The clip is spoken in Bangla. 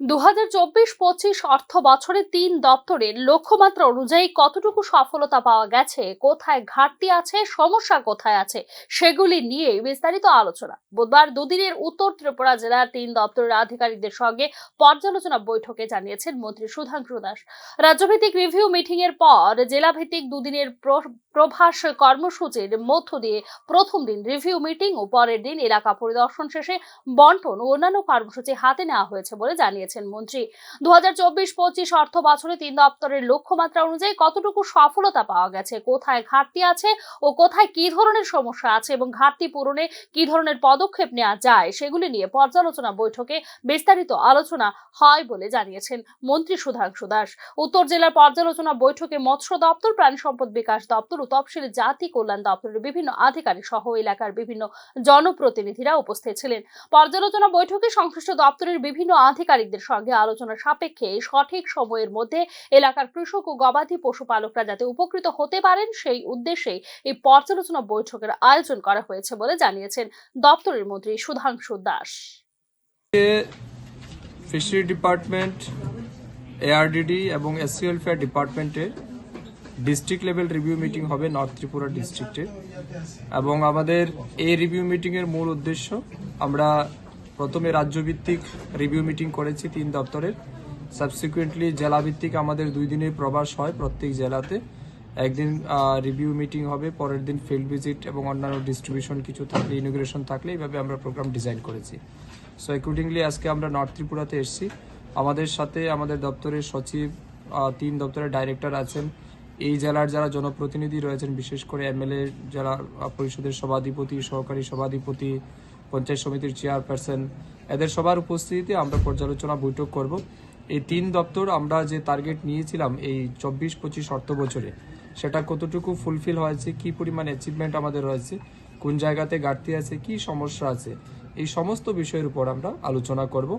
দু হাজার চব্বিশ পঁচিশ অর্থ বছরে তিন দপ্তরের লক্ষ্যমাত্রা অনুযায়ী কতটুকু সফলতা পাওয়া গেছে, কোথায় ঘাটতি আছে, সমস্যা কোথায় আছে, সেগুলি নিয়ে বিস্তারিত আলোচনা। বুধবার দুদিনের উত্তর ত্রিপুরা জেলার তিন দপ্তরের আধিকারিকদের সঙ্গে পর্যালোচনা বৈঠকে জানিয়েছেন মন্ত্রী সুধাংশু দাস। রাজ্যভিত্তিক রিভিউ মিটিং এর পর জেলাভিত্তিক দুদিনের প্র- প্রভাস কর্মসূচির মধ্য দিয়ে প্রথম দিন রিভিউ মিটিং ও পরের দিন এলাকা পরিদর্শন শেষে বন্টন ও অন্যান্য কর্মসূচি হাতে নেওয়া হয়েছে বলে জানিয়েছেন মন্ত্রী। দু হাজার চব্বিশ, পঁচিশ অর্থ বছরে তিন দপ্তরের লক্ষ্যমাত্রা অনুযায়ী কতটুকু সফলতা পাওয়া গেছে, কোথায় ঘাটতি আছে ও কোথায় কি ধরনের সমস্যা আছে এবং ঘাটতি পূরণে কি ধরনের পদক্ষেপ নেওয়া যায় সেগুলি নিয়ে পর্যালোচনা বৈঠকে বিস্তারিত আলোচনা হয় বলে জানিয়েছেন মন্ত্রী সুধাংশু দাস। উত্তর জেলার পর্যালোচনা বৈঠকে মৎস্য দপ্তর, প্রাণী সম্পদ বিকাশ দপ্তর ও তফসিলি জাতি কল্যাণ দপ্তরের বিভিন্ন আধিকারিক সহ এলাকার বিভিন্ন জনপ্রতিনিধিরা উপস্থিত ছিলেন। পর্যালোচনা বৈঠকে সংশ্লিষ্ট দপ্তরের বিভিন্ন আধিকারিকদের সঙ্গে আলোচনা সাপেক্ষে সঠিক সময়ের মধ্যে এলাকার কৃষক ও গবাদি পশুপালকরা যাতে উপকৃত হতে পারেন, সেই উদ্দেশ্যে এই পর্যালোচনা বৈঠকের আয়োজন করা হয়েছে বলে জানিয়েছেন দপ্তরের মন্ত্রী Sudhanshu Das. Fishery department ARDD এবং এসসি ওয়েলফেয়ার ডিপার্টমেন্টের ডিস্ট্রিক্ট লেভেল রিভিউ মিটিং হবে নর্থ ত্রিপুরা ডিস্ট্রিক্টে। এবং আমাদের এই রিভিউ মিটিংয়ের মূল উদ্দেশ্য আমরা প্রথমে রাজ্যভিত্তিক রিভিউ মিটিং করেছি তিন দপ্তরের। সাবসিকুয়েন্টলি জেলাভিত্তিক আমাদের দুই দিনের প্রবাস হয় প্রত্যেক জেলাতে। একদিন রিভিউ মিটিং হবে পরের দিন ফিল্ড ভিজিট এবং অন্যান্য ডিস্ট্রিবিউশন কিছু থাকলে ইনোগ্রেশন থাকলে এইভাবে আমরা প্রোগ্রাম ডিজাইন করেছি। সো অ্যাকর্ডিংলি আজকে আমরা নর্থ ত্রিপুরাতে এসেছি। আমাদের সাথে আমাদের দপ্তরের সচিব তিন দপ্তরের ডাইরেক্টর আছেন। এই জেলার যারা জনপ্রতিনিধি রয়েছেন বিশেষ করে এমএলএ আহ, পরিষদের সভাধিপতি সহকারী সভাধিপতি পঞ্চায়েত সমিতির চেয়ারপারসন, এদের সবার উপস্থিতিতে আমরা পর্যালোচনা বৈঠক করব। এই তিন দপ্তর আমরা যে টার্গেট নিয়েছিলাম এই চব্বিশ পঁচিশ অর্থ বছরে, সেটা কতটুকু ফুলফিল হয়েছে, কি পরিমাণ অ্যাচিভমেন্ট আমাদের রয়েছে, কোন জায়গাতে ঘাটতি আছে, কি সমস্যা আছে, এই সমস্ত বিষয়ের উপর আমরা আলোচনা করব।